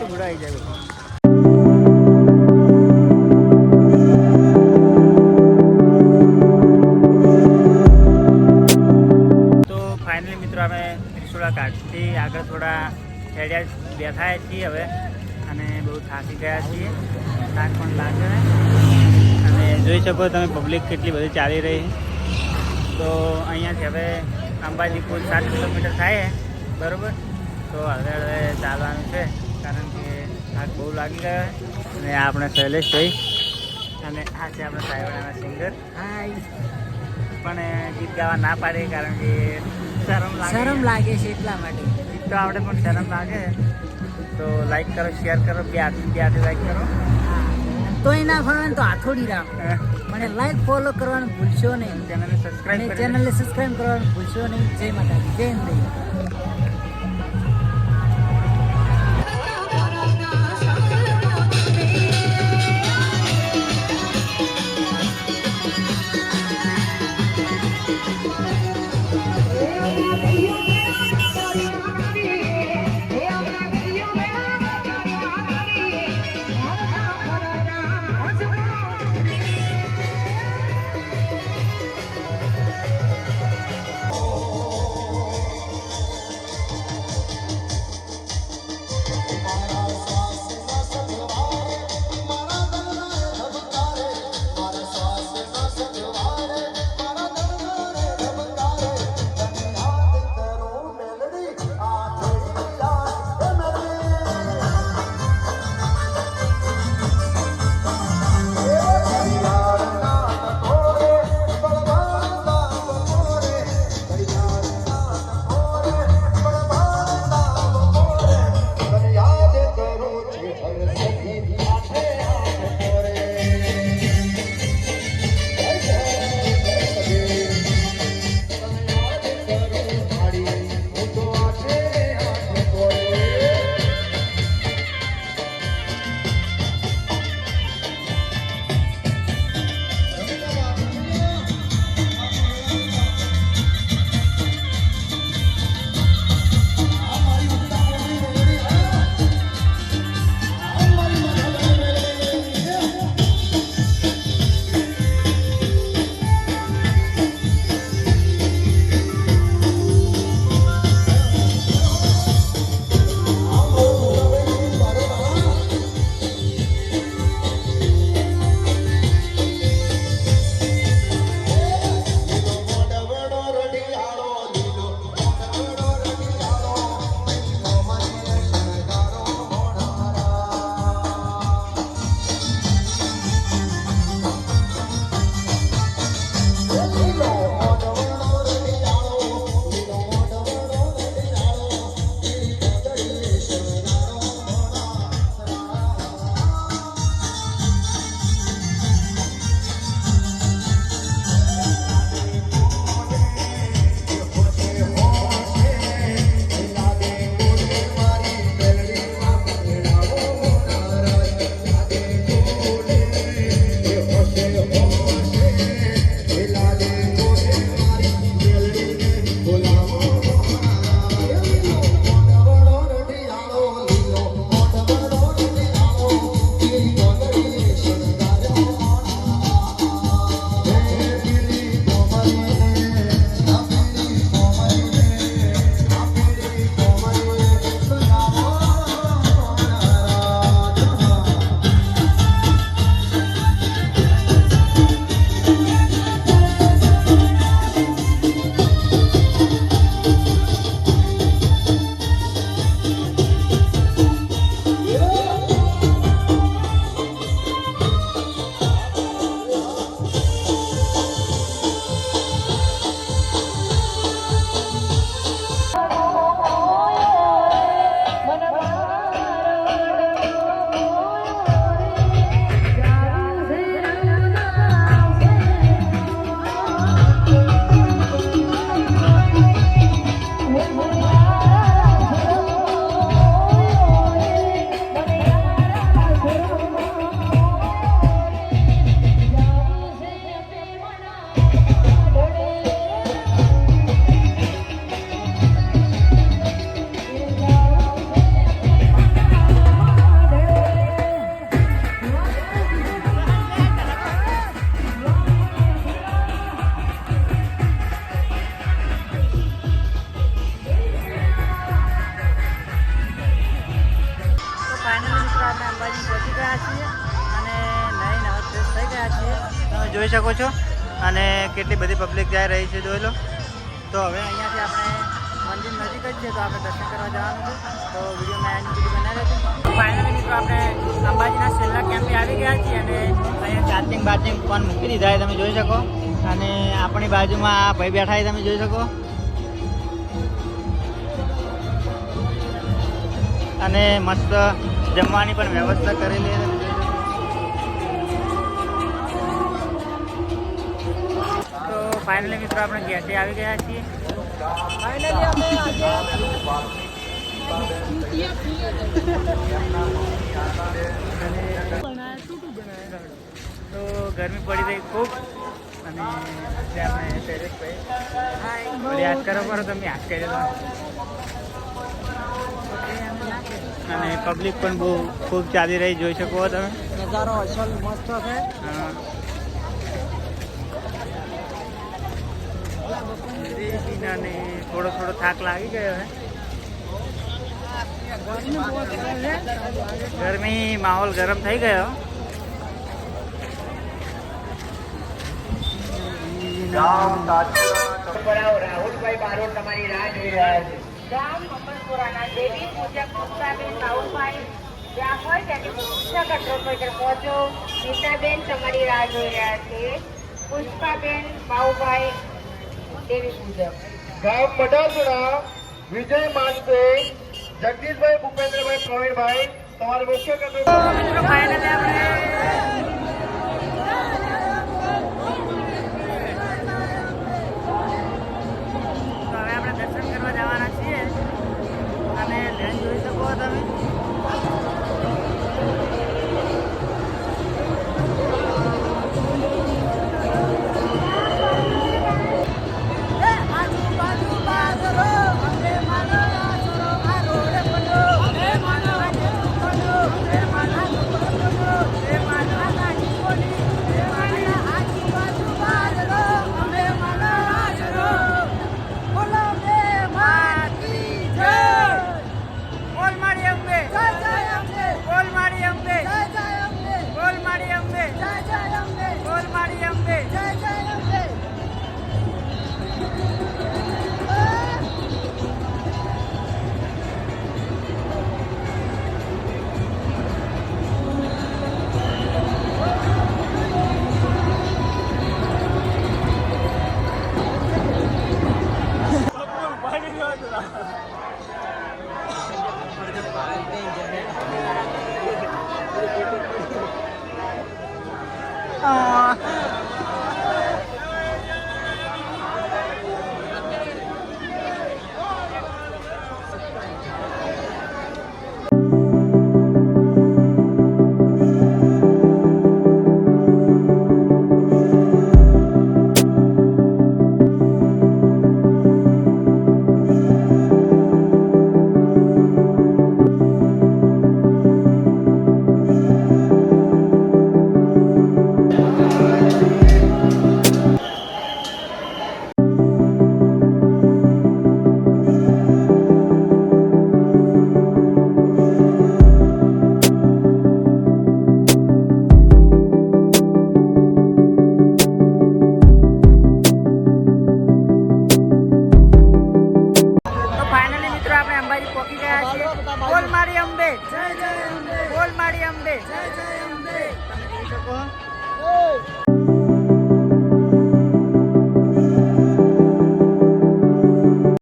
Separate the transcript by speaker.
Speaker 1: બુડાઈ જાય તો ફાઇનલી મિત્રો અમે ત્રિશુળા ઘાટથી આગળ થોડા હેડ્યા બેઠા છીએ હવે અને બહુ થાકી ગયા છીએ. થાક પણ લાગે. અને જોઈ શકો તમે પબ્લિક કેટલી બધી ચાલી રહી તો અહીંયાથી હવે અંબાજી કુલ સાત કિલોમીટર થાય બરાબર? તો હવે હવે ચાલવાનું છે. કારણ કે આગ બહુ લાગી ગયા અને આ આપણે શૈલેષભાઈ અને આ છે આપણા સાહેબાના સિંગર.
Speaker 2: હાય
Speaker 1: પણ ગીત ગાવા ના પાડે કારણ કે શરમ લાગે
Speaker 2: શરમ લાગે છે એટલા માટે.
Speaker 1: ગીત તો આપણે પણ શરમ લાગે તો લાઈક કરો શેર કરો બે આથી બે હાથે લાઈક કરો.
Speaker 2: તોય ના ફરવાનું તો હાથોડી રાખ મને લાઈક ફોલો કરવાનું ભૂલશો નહીં.
Speaker 1: ચેનલને કરી
Speaker 2: ચેનલને સબસ્ક્રાઇબ કરવાનું ભૂલશો નહીં. જય માતા જય હિન્દ.
Speaker 1: પબ્લિક જઈ રહી છે, જોઈ લો. તો હવે અહીંયાથી આપણે મંદિર નજીક જ છે, તો આપણે દર્શન કરવા જવાનું છે. તો વિડીયોમાં એન્ડ સુધી બનાવી રહેજો ફાઇનલી મિત્રો, આપણે અંબાજીના છેલ્લા કેમ્પે આવી ગયા છીએ અને અહીંયા ચાર્જિંગ બાર્જિંગ પણ મૂકી દીધા તમે જોઈ શકો. અને આપણી બાજુમાં આ ભાઈ બેઠા તમે જોઈ શકો. અને મસ્ત જમવાની પણ વ્યવસ્થા કરેલી ફાઇનલી મિત્રો આપણે ગેટે આવી ગયા છીએ. તો ગરમી પડી રહી ખૂબ. અને આપણે યાદ કરો કરો તમે યાદ કરી દો અને પબ્લિક પણ બહુ ખૂબ ચાલી રહી જોઈ શકો તમે.
Speaker 2: નજારો અસલ મસ્ત છે.
Speaker 1: અને થોડો થોડો થાક લાગી ગયો હે. ગરમી માહોલ ગરમ થઈ ગયો.
Speaker 3: તમારી રાહ જોઈ રહ્યા છે
Speaker 4: હોય પહોંચો નીતાબેન તમારી રાહ જોઈ રહ્યા છે. પુષ્પાબેન, બાઉભાઈ પૂજક
Speaker 3: ગામ બટાસુરા વિજય માનસે જગદીશભાઈ, ભૂપેન્દ્રભાઈ, પ્રવીણભાઈ, તમારે મુખ્ય
Speaker 1: આપણે દર્શન કરવા જવાના છીએ. અને લેન જોઈ શકો તમે.